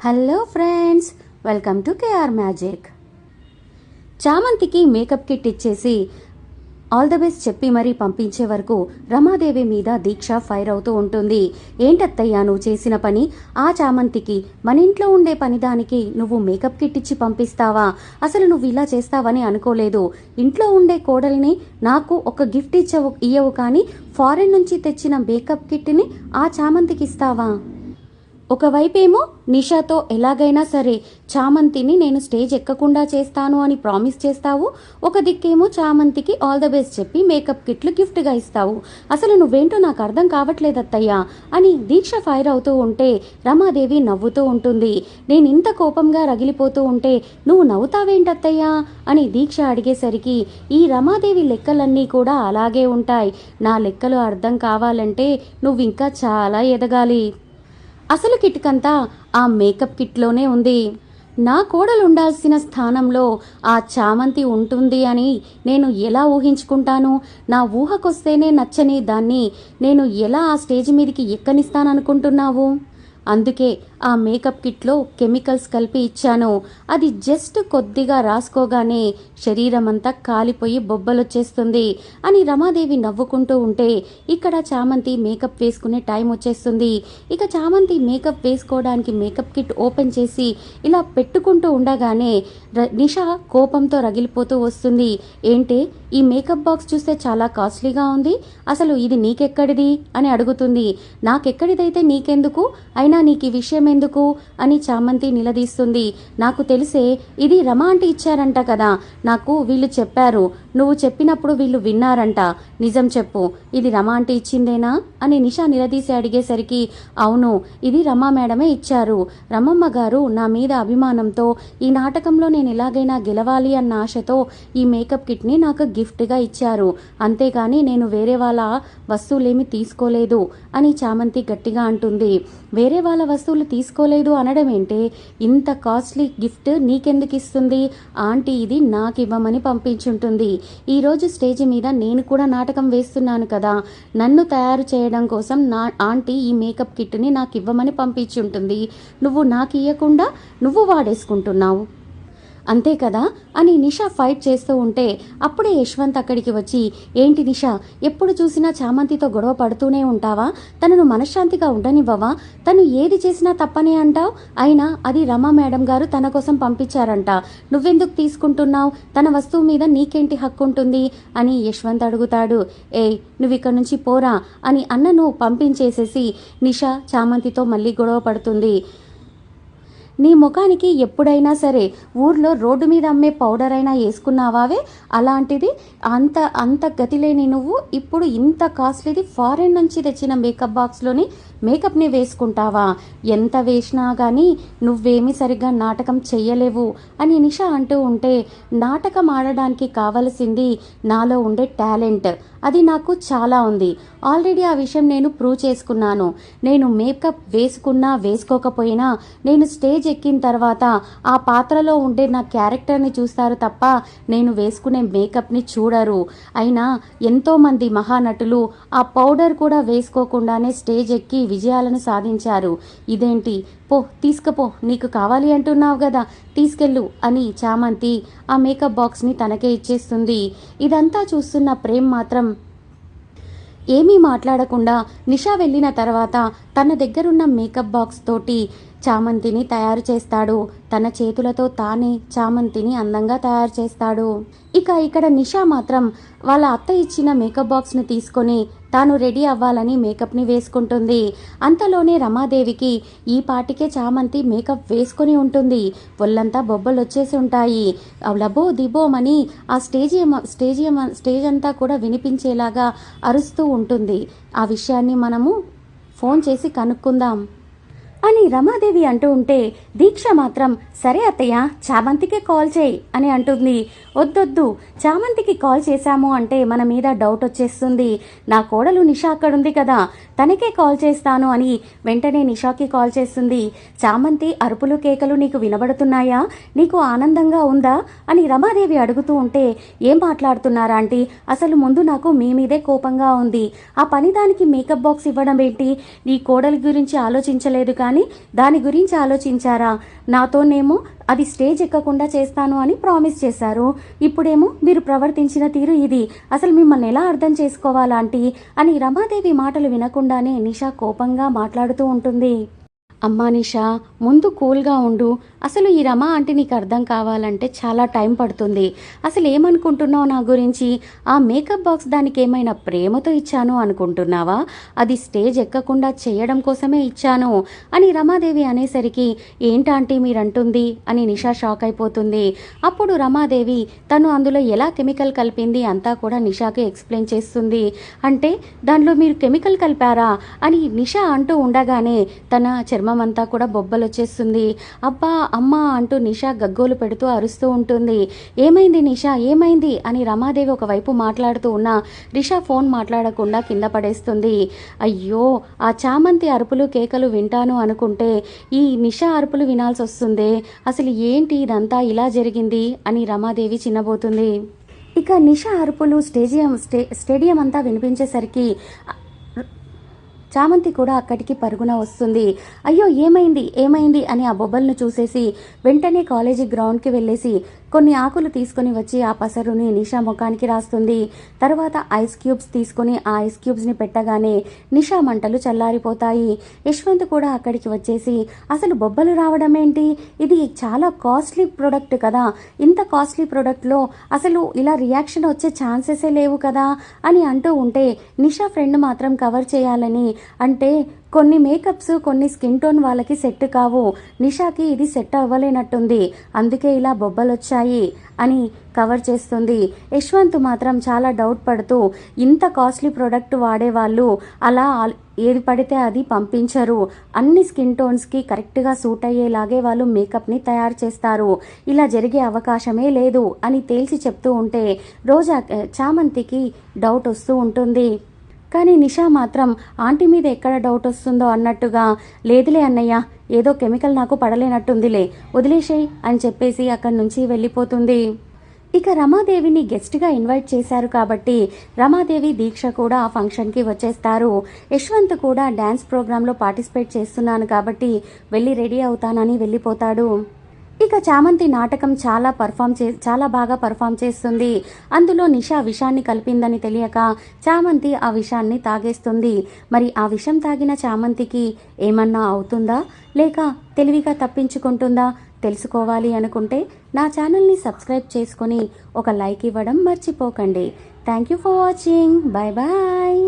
Hello friends welcome to KR magic చామంతికి makeup kit ఇచ్చేసి all the best చెప్పి మరీ పంపించే వరకు రమాదేవి మీద దీక్ష ఫైర్ అవుతూ ఉంటుంది. ఏంటత్తయ్యా నువ్వు చేసిన పని? ఆ చామంతికి మన ఇంట్లో ఉండే పనిదానికి నువ్వు మేకప్ కిట్ ఇచ్చి పంపిస్తావా? అసలు నువ్వు ఇలా చేస్తావని అనుకోలేదు. ఇంట్లో ఉండే కోడల్ని నాకు ఒక గిఫ్ట్ ఇచ్చవు ఇయ్యవు కానీ ఫారెన్ నుంచి తెచ్చిన మేకప్ కిట్ని ఆ చామంతికి ఇస్తావా? ఒకవైపేమో నిషాతో ఎలాగైనా సరే చామంతిని నేను స్టేజ్ ఎక్కకుండా చేస్తాను అని ప్రామిస్ చేస్తావు. ఒక దిక్కేమో చామంతికి ఆల్ ద బెస్ట్ చెప్పి మేకప్ కిట్లు గిఫ్ట్గా ఇస్తావు. అసలు నువ్వేంటో నాకు అర్థం కావట్లేదు అత్తయ్య అని దీక్ష ఫైర్ అవుతూ ఉంటే రమాదేవి నవ్వుతూ ఉంటుంది. నేను ఇంత కోపంగా రగిలిపోతూ ఉంటే నువ్వు నవ్వుతావేంటత్తయ్యా అని దీక్ష అడిగేసరికి ఈ రమాదేవి లెక్కలన్నీ కూడా అలాగే ఉంటాయి. నా లెక్కలు అర్థం కావాలంటే నువ్వు ఇంకా చాలా ఎదగాలి. అసలు కిట్కంతా ఆ మేకప్ కిట్లోనే ఉంది. నా కోడలు ఉండాల్సిన స్థానంలో ఆ చామంతి ఉంటుంది అని నేను ఎలా ఊహించుకుంటాను? నా ఊహకొస్తేనే నచ్చని దాన్ని నేను ఎలా ఆ స్టేజ్ మీదకి ఎక్కనిస్తాననుకుంటున్నావు? అందుకే ఆ మేకప్ కిట్లో కెమికల్స్ కలిపి ఇచ్చాను. అది జస్ట్ కొద్దిగా రాసుకోగానే శరీరం అంతా కాలిపోయి బొబ్బలొచ్చేస్తుంది అని రమాదేవి నవ్వుకుంటూ ఉంటే ఇక్కడ చామంతి మేకప్ వేసుకునే టైం వచ్చేస్తుంది. ఇక చామంతి మేకప్ వేసుకోవడానికి మేకప్ కిట్ ఓపెన్ చేసి ఇలా పెట్టుకుంటూ ఉండగానే నిష నిషా కోపంతో రగిలిపోతూ వస్తుంది. ఏంటే? ఈ మేకప్ బాక్స్ చూస్తే చాలా కాస్ట్లీగా ఉంది. అసలు ఇది నీకెక్కడిది? అని అడుగుతుంది. నాకెక్కడిదైతే నీకెందుకు? అయినా నీకు ఈ విషయం ఎందుకు? అని చామంతి నిలదీస్తుంది. నాకు తెలిసే ఇది రమా అంటే ఇచ్చారంట కదా. నాకు వీళ్ళు చెప్పారు. నువ్వు చెప్పినప్పుడు వీళ్ళు విన్నారంట. నిజం చెప్పు. ఇది రమా ఆంటీ ఇచ్చిందేనా? అని నిషా నిలదీసి అడిగేసరికి అవును ఇది రమా మేడమే ఇచ్చారు. రమమ్మ గారు నా మీద అభిమానంతో ఈ నాటకంలో నేను ఎలాగైనా గెలవాలి అన్న ఆశతో ఈ మేకప్ కిట్ని నాకు గిఫ్ట్గా ఇచ్చారు. అంతేగాని నేను వేరే వాళ్ళ వస్తువులేమి తీసుకోలేదు అని చామంతి గట్టిగా అంటుంది. వేరే వాళ్ళ వస్తువులు తీసుకోలేదు అనడం ఏంటే ఇంత కాస్ట్లీ గిఫ్ట్ నీకెందుకు ఇస్తుంది? ఆంటీ ఇది నాకు ఇవ్వమని పంపించుంటుంది. ఈరోజు స్టేజ్ మీద నేను కూడా నాటకం వేస్తున్నాను కదా. నన్ను తయారు చేయడం కోసం నా ఆంటీ ఈ మేకప్ కిట్ని నాకు ఇవ్వమని పంపించి ఉంటుంది. నువ్వు నాకు ఇవ్వకుండా నువ్వు వాడేసుకుంటున్నావు. అంతే కదా? అని నిషా ఫైట్ చేస్తూ ఉంటే అప్పుడే యశ్వంత్ అక్కడికి వచ్చి ఏంటి నిషా ఎప్పుడు చూసినా చామంతితో గొడవ పడుతూనే ఉంటావా? తనను మనశ్శాంతిగా ఉండనివ్వవా? తను ఏది చేసినా తప్పనే అంటావు? అయినా అది రమా మేడం గారు తన కోసం పంపించారంట. నువ్వెందుకు తీసుకుంటున్నావు? తన వస్తువు మీద నీకేంటి హక్కు ఉంటుంది అని యశ్వంత్ అడుగుతాడు. ఏయ్ నువ్వు ఇక్కడ నుంచి పోరా అని అన్నను పంపించేసేసి నిషా చామంతితో మళ్ళీ గొడవ పడుతుంది. నీ ముఖానికి ఎప్పుడైనా సరే ఊర్లో రోడ్డు మీద అమ్మే పౌడర్ అయినా వేసుకున్నావావే? అలాంటిది అంత అంత గతి లేని నువ్వు ఇప్పుడు ఇంత కాస్ట్లీది ఫారెన్ నుంచి తెచ్చిన మేకప్ బాక్స్లోని మేకప్ని వేసుకుంటావా? ఎంత వేసినా కానీ నువ్వేమీ సరిగ్గా నాటకం చెయ్యలేవు అని నిషా అంటూ ఉంటే నాటకం ఆడడానికి కావలసింది నాలో ఉండే టాలెంట్. అది నాకు చాలా ఉంది. ఆల్రెడీ ఆ విషయం నేను ప్రూవ్ చేసుకున్నాను. నేను మేకప్ వేసుకున్నా వేసుకోకపోయినా నేను స్టేజ్ ఎక్కిన తర్వాత ఆ పాత్రలో ఉండే నా క్యారెక్టర్ని చూస్తారు తప్ప నేను వేసుకునే మేకప్ని చూడరు. అయినా ఎంతోమంది మహానటులు ఆ పౌడర్ కూడా వేసుకోకుండానే స్టేజ్ ఎక్కి విజయాలను సాధించారు. ఇదేంటి? పో తీసుకపో నీకు కావాలి అంటున్నావు కదా తీసుకెళ్ళు అని చామంతి ఆ మేకప్ బాక్స్ని తనకే ఇచ్చేస్తుంది. ఇదంతా చూస్తున్న ప్రేమ్ మాత్రం ఏమీ మాట్లాడకుండా నిషా వెళ్ళిన తర్వాత తన దగ్గరున్న మేకప్ బాక్స్ తోటి చామంతిని తయారు చేస్తాడు. తన చేతులతో తానే చామంతిని అందంగా తయారు చేస్తాడు. ఇక ఇక్కడ నిషా మాత్రం వాళ్ళ అత్త ఇచ్చిన మేకప్ బాక్స్ని తీసుకొని తాను రెడీ అవ్వాలని మేకప్ని వేసుకుంటుంది. అంతలోనే రమాదేవికి ఈ పాటికే చామంతి మేకప్ వేసుకొని ఉంటుంది. ఒళ్ళంతా బొబ్బలు వచ్చేసి ఉంటాయి. లబో దిబోమని ఆ స్టేజ్ స్టేజ్ స్టేజ్ అంతా కూడా వినిపించేలాగా అరుస్తూ ఉంటుంది. ఆ విషయాన్ని మనము ఫోన్ చేసి కనుక్కుందాం. అని రమాదేవి అంటూ ఉంటే దీక్ష మాత్రం సరే అత్తయ్య చామంతికి కాల్ చేయి అని అంటుంది. వద్దొద్దు చామంతికి కాల్ చేశాము అంటే మన మీద డౌట్ వచ్చేస్తుంది. నా కోడలు నిషా అక్కడుంది కదా తనకే కాల్ చేస్తాను అని వెంటనే నిషాకి కాల్ చేస్తుంది. చామంతి అరుపులు కేకలు నీకు వినబడుతున్నాయా? నీకు ఆనందంగా ఉందా? అని రమాదేవి అడుగుతూ ఉంటే ఏం మాట్లాడుతున్నారా ఆంటీ? అసలు ముందు నాకు మీ మీదే కోపంగా ఉంది. ఆ పని దానికి మేకప్ బాక్స్ ఇవ్వడం ఏంటి? నీ కోడలి గురించి ఆలోచించలేదు కానీ కానీ దాని గురించి ఆలోచించారా? నాతోనేమో అది స్టేజ్ ఎక్కకుండా చేస్తాను అని ప్రామిస్ చేశారు. ఇప్పుడేమో మీరు ప్రవర్తించిన తీరు ఇది. అసలు మిమ్మల్ని ఎలా అర్థం చేసుకోవాలాంటి? అని రమాదేవి మాటలు వినకుండానే నిషా కోపంగా మాట్లాడుతూ ఉంటుంది. అమ్మా నిషా ముందు కూల్గా ఉండు. అసలు ఈ రమ అంటే నీకు అర్థం కావాలంటే చాలా టైం పడుతుంది. అసలు ఏమనుకుంటున్నావు నా గురించి? ఆ మేకప్ బాక్స్ దానికి ఏమైనా ప్రేమతో ఇచ్చాను అనుకుంటున్నావా? అది స్టేజ్ ఎక్కకుండా చేయడం కోసమే ఇచ్చాను అని రమాదేవి అనేసరికి ఏంటాంటీ మీరంటుంది? అని నిషా షాక్ అయిపోతుంది. అప్పుడు రమాదేవి తను అందులో ఎలా కెమికల్ కలిపింది అంతా కూడా నిషాకి ఎక్స్ప్లెయిన్ చేస్తుంది. అంటే దానిలో మీరు కెమికల్ కలిపారా? అని నిషా అంటూ ఉండగానే తన చర్మ అంతా కూడా బొబ్బలు వచ్చేస్తుంది అబ్బా అమ్మ అంటూ నిషా గగ్గోలు పెడుతూ అరుస్తూ ఉంటుంది. ఏమైంది నిషా? ఏమైంది? అని రమాదేవి ఒకవైపు మాట్లాడుతూ ఉన్నా రిషా ఫోన్ మాట్లాడకుండా కింద పడేస్తుంది. అయ్యో ఆ చామంతి అరుపులు కేకలు వింటాను అనుకుంటే ఈ నిషా అరుపులు వినాల్సి వస్తుంది అసలు ఏంటి ఇదంతా? ఇలా జరిగింది అని రమాదేవి చిన్నబోతుంది. ఇక నిషా అరుపులు స్టేడియం స్టే స్టేడియం అంతా వినిపించేసరికి చామంతి కూడా అక్కడికి పరుగున వస్తుంది. అయ్యో ఏమైంది? ఏమైంది? అని ఆ బొబ్బల్ని చూసేసి వెంటనే కాలేజీ గ్రౌండ్కి వెళ్ళేసి కొన్ని ఆకులు తీసుకొని వచ్చి ఆ పసరుని నిషా ముఖానికి రాస్తుంది. తర్వాత ఐస్ క్యూబ్స్ తీసుకొని ఆ ఐస్ క్యూబ్స్ని పెట్టగానే నిషా మంటలు చల్లారిపోతాయి. యశ్వంత్ కూడా అక్కడికి వచ్చేసి అసలు బొబ్బలు రావడం ఏంటి ఇది చాలా కాస్ట్లీ ప్రోడక్ట్ కదా. ఇంత కాస్ట్లీ ప్రోడక్ట్లో అసలు ఇలా రియాక్షన్ వచ్చే ఛాన్సెసే లేవు కదా అని అంటూ ఉంటే నిషా ఫ్రెండ్ మాత్రం కవర్ చేయాలని. అంటే కొన్ని మేకప్స్ కొన్ని స్కిన్ టోన్ వాళ్ళకి సెట్ కావు. నిషాకి ఇది సెట్ అవ్వలేనట్టుంది. అందుకే ఇలా బొబ్బలు వచ్చాయి అని కవర్ చేస్తుంది. యశ్వంత్ మాత్రం చాలా డౌట్ పడుతూ ఇంత కాస్ట్లీ ప్రోడక్ట్ వాడేవాళ్ళు అలా ఏది పడితే అది పంపించరు. అన్ని స్కిన్ టోన్స్కి కరెక్ట్గా సూట్ అయ్యేలాగే వాళ్ళు మేకప్ని తయారు చేస్తారు. ఇలా జరిగే అవకాశమే లేదు అని తేల్చి చెప్తూ ఉంటే రోజా చామంతికి డౌట్ వస్తూ ఉంటుంది. కానీ నిషా మాత్రం ఆంటీ మీద ఎక్కడ డౌట్ వస్తుందో అన్నట్టుగా లేదులే అన్నయ్య ఏదో కెమికల్ నాకు పడలేనట్టుందిలే వదిలేసేయ్ అని చెప్పేసి అక్కడి నుంచి వెళ్ళిపోతుంది. ఇక రమాదేవిని గెస్ట్గా ఇన్వైట్ చేశారు కాబట్టి రమాదేవి దీక్ష కూడా ఆ ఫంక్షన్కి వచ్చేస్తారు. యశ్వంత్ కూడా డ్యాన్స్ ప్రోగ్రాంలో పార్టిసిపేట్ చేస్తున్నాను కాబట్టి వెళ్ళి రెడీ అవుతానని వెళ్ళిపోతాడు. ఇక చామంతి నాటకం చాలా పర్ఫామ్ చే చాలా బాగా పర్ఫామ్ చేస్తుంది. అందులో నిషా విషాన్ని కలిపిందని తెలియక చామంతి ఆ విషాన్ని తాగేస్తుంది. మరి ఆ విషం తాగిన చామంతికి ఏమన్నా అవుతుందా? లేక తెలివిగా తప్పించుకుంటుందా? తెలుసుకోవాలి అనుకుంటే నా ఛానల్ని సబ్స్క్రైబ్ చేసుకొని ఒక లైక్ ఇవ్వడం మర్చిపోకండి. Thank you for watching bye bye